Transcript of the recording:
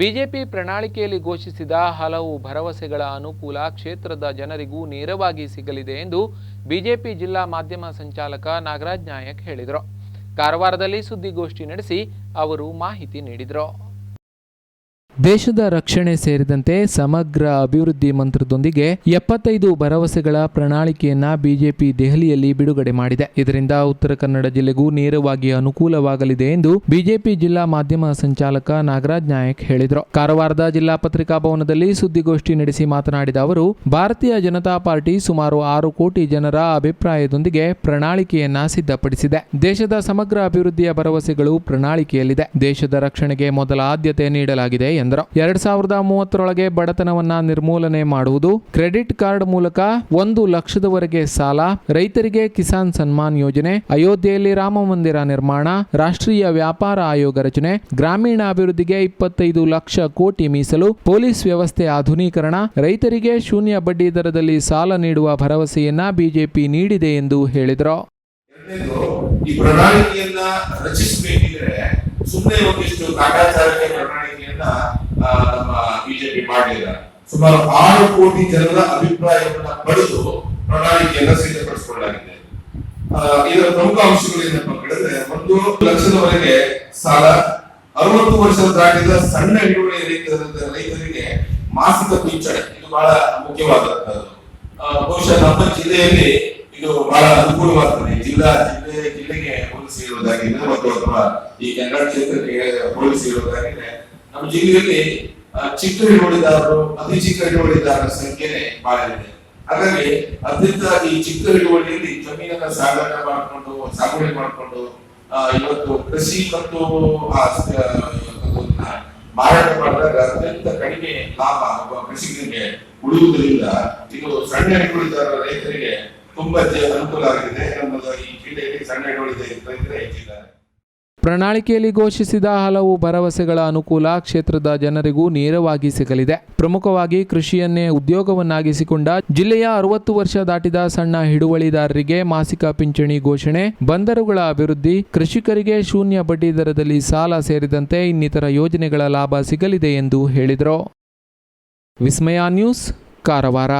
BJP ಪ್ರಣಾಳಿಕೆಯಲ್ಲಿ ಘೋಷಿಸಿದ ಹಲವು ಭರವಸೆಗಳ ಅನುಕೂಲ ಕ್ಷೇತ್ರದ ಜನರಿಗೂ ನೇರವಾಗಿ ಸಿಗಲಿದೆ ಎಂದು ಬಿಜೆಪಿ ಜಿಲ್ಲಾ ಮಾಧ್ಯಮ ಸಂಚಾಲಕ ನಾಗರಾಜ್ ನಾಯಕ್ ಹೇಳಿದರು. ಕಾರವಾರದಲ್ಲಿ ಸುದ್ದಿಗೋಷ್ಠಿ ನಡೆಸಿ ಅವರು ಮಾಹಿತಿ ನೀಡಿದರು. ದೇಶದ ರಕ್ಷಣೆ ಸೇರಿದಂತೆ ಸಮಗ್ರ ಅಭಿವೃದ್ಧಿ ಮಂತ್ರದೊಂದಿಗೆ ಎಪ್ಪತ್ತೈದು ಭರವಸೆಗಳ ಪ್ರಣಾಳಿಕೆಯನ್ನ ಬಿಜೆಪಿ ದೆಹಲಿಯಲ್ಲಿ ಬಿಡುಗಡೆ ಮಾಡಿದೆ. ಇದರಿಂದ ಉತ್ತರ ಕನ್ನಡ ಜಿಲ್ಲೆಗೂ ನೇರವಾಗಿ ಅನುಕೂಲವಾಗಲಿದೆ ಎಂದು ಬಿಜೆಪಿ ಜಿಲ್ಲಾ ಮಾಧ್ಯಮ ಸಂಚಾಲಕ ನಾಗರಾಜ್ ನಾಯಕ್ ಹೇಳಿದರು. ಕಾರವಾರದ ಜಿಲ್ಲಾ ಪತ್ರಿಕಾ ಭವನದಲ್ಲಿ ಸುದ್ದಿಗೋಷ್ಠಿ ನಡೆಸಿ ಮಾತನಾಡಿದ ಅವರು, ಭಾರತೀಯ ಜನತಾ ಪಾರ್ಟಿ ಸುಮಾರು ಆರು ಕೋಟಿ ಜನರ ಅಭಿಪ್ರಾಯದೊಂದಿಗೆ ಪ್ರಣಾಳಿಕೆಯನ್ನ ಸಿದ್ಧಪಡಿಸಿದೆ. ದೇಶದ ಸಮಗ್ರ ಅಭಿವೃದ್ಧಿಯ ಭರವಸೆಗಳು ಪ್ರಣಾಳಿಕೆಯಲ್ಲಿದೆ. ದೇಶದ ರಕ್ಷಣೆಗೆ ಮೊದಲ ಆದ್ಯತೆ ನೀಡಲಾಗಿದೆ ಎಂದರು. ಎರಡ್ ಸಾವಿರದ ಮೂವತ್ತರೊಳಗೆ ಬಡತನವನ್ನ ನಿರ್ಮೂಲನೆ ಮಾಡುವುದು, ಕ್ರೆಡಿಟ್ ಕಾರ್ಡ್ ಮೂಲಕ ಒಂದು ಲಕ್ಷದವರೆಗೆ ಸಾಲ, ರೈತರಿಗೆ ಕಿಸಾನ್ ಸನ್ಮಾನ್ ಯೋಜನೆ, ಅಯೋಧ್ಯೆಯಲ್ಲಿ ರಾಮ ಮಂದಿರ ನಿರ್ಮಾಣ, ರಾಷ್ಟ್ರೀಯ ವ್ಯಾಪಾರ ಆಯೋಗ ರಚನೆ ಗ್ರಾಮೀಣ ಅಭಿವೃದ್ಧಿಗೆ ಇಪ್ಪತ್ತೈದು ಲಕ್ಷ ಕೋಟಿ ಮೀಸಲು, ಪೊಲೀಸ್ ವ್ಯವಸ್ಥೆ ಆಧುನೀಕರಣ, ರೈತರಿಗೆ ಶೂನ್ಯ ಬಡ್ಡಿ ದರದಲ್ಲಿ ಸಾಲ ನೀಡುವ ಭರವಸೆಯನ್ನ ಬಿಜೆಪಿ ನೀಡಿದೆ ಎಂದು ಹೇಳಿದರು. ಈ ಪ್ರಣಾಳಿಕೆಯನ್ನ ರಚಿಸಬೇಕಿದ್ರೆ ಸುಮ್ಮನೆ ಒಂದಿಷ್ಟು ಕಾಟಾಚಾರಕ್ಕೆ ಪ್ರಣಾಳಿಕೆಯನ್ನ ನಮ್ಮ ಬಿಜೆಪಿ ಮಾಡಲಿಲ್ಲ. ಸುಮಾರು ಆರು ಕೋಟಿ ಜನರ ಅಭಿಪ್ರಾಯವನ್ನ ಪಡೆದು ಪ್ರಣಾಳಿಕೆಯನ್ನ ಸಿದ್ಧಪಡಿಸಿಕೊಳ್ಳಲಾಗಿದೆ. ಇದರ ಪ್ರಮುಖ ಅಂಶಗಳು ಏನಪ್ಪ ಅಂತ ಹೇಳಿದ್ರೆ ಒಂದು ಲಕ್ಷದವರೆಗೆ ಸಾಲ, ಅರವತ್ತು ವರ್ಷ ದಾಟಿದ ಸಣ್ಣ ಹಿಡುವಳಿ ರೈತರ ರೈತರಿಗೆ ಮಾಸಿಕ ಪಿಂಚಣಿ. ಇದು ಬಹಳ ಮುಖ್ಯವಾದಂತದ್ದು ಬಹುಶಃ ನಮ್ಮ ಜಿಲ್ಲೆಯಲ್ಲಿ ಇದು ಬಹಳ ಅನುಕೂಲವಾಗ್ತದೆ. ಜಿಲ್ಲಾ ಇರುವುದಾಗಿದೆ ಮತ್ತು ಅಥವಾ ಈ ಕನ್ನಡ ಕ್ಷೇತ್ರಕ್ಕೆ ಹೋಲಿಸಿ ಇರುವುದಾಗಿದೆ ನಮ್ಮ ಜಿಲ್ಲೆಯಲ್ಲಿ ಚಿಕ್ಕ ಹಿಡುವಳಿದಾರರು ಅತಿ ಚಿಕ್ಕ ಹಿಡುವಳಿದಾರರ ಸಂಖ್ಯೆ ಬಹಳ ಇದೆ ಹಾಗಾಗಿ ಅತ್ಯಂತ ಈ ಚಿಕ್ಕ ಹಿಡುವಳಿಯಲ್ಲಿ ಜಮೀನನ್ನ ಸಾಗಾಟ ಮಾಡಿಕೊಂಡು, ಸಾಗುವಳಿ ಮಾಡಿಕೊಂಡು ಇವತ್ತು ಕೃಷಿ ಮತ್ತು ಮಾರಾಟ ಮಾಡಿದಾಗ ಅತ್ಯಂತ ಕಡಿಮೆ ಲಾಭ ಕೃಷಿಕರಿಗೆ ಉಳಿಯುವುದರಿಂದ, ಇದು ಸಣ್ಣ ಹಿಡುವಳಿದಾರ ರೈತರಿಗೆ ಪ್ರಣಾಳಿಕೆಯಲ್ಲಿ ಘೋಷಿಸಿದ ಹಲವು ಭರವಸೆಗಳ ಅನುಕೂಲ ಕ್ಷೇತ್ರದ ಜನರಿಗೂ ನೇರವಾಗಿ ಸಿಗಲಿದೆ. ಪ್ರಮುಖವಾಗಿ ಕೃಷಿಯನ್ನೇ ಉದ್ಯೋಗವನ್ನಾಗಿಸಿಕೊಂಡ ಜಿಲ್ಲೆಯ ಅರವತ್ತು ವರ್ಷ ದಾಟಿದ ಸಣ್ಣ ಹಿಡುವಳಿದಾರರಿಗೆ ಮಾಸಿಕ ಪಿಂಚಣಿ ಘೋಷಣೆ, ಬಂದರುಗಳ ಅಭಿವೃದ್ಧಿ, ಕೃಷಿಕರಿಗೆ ಶೂನ್ಯ ಬಡ್ಡಿ ದರದಲ್ಲಿ ಸಾಲ ಸೇರಿದಂತೆ ಇನ್ನಿತರ ಯೋಜನೆಗಳ ಲಾಭ ಸಿಗಲಿದೆ ಎಂದು ಹೇಳಿದರು. ವಿಸ್ಮಯ ನ್ಯೂಸ್, ಕಾರವಾರ.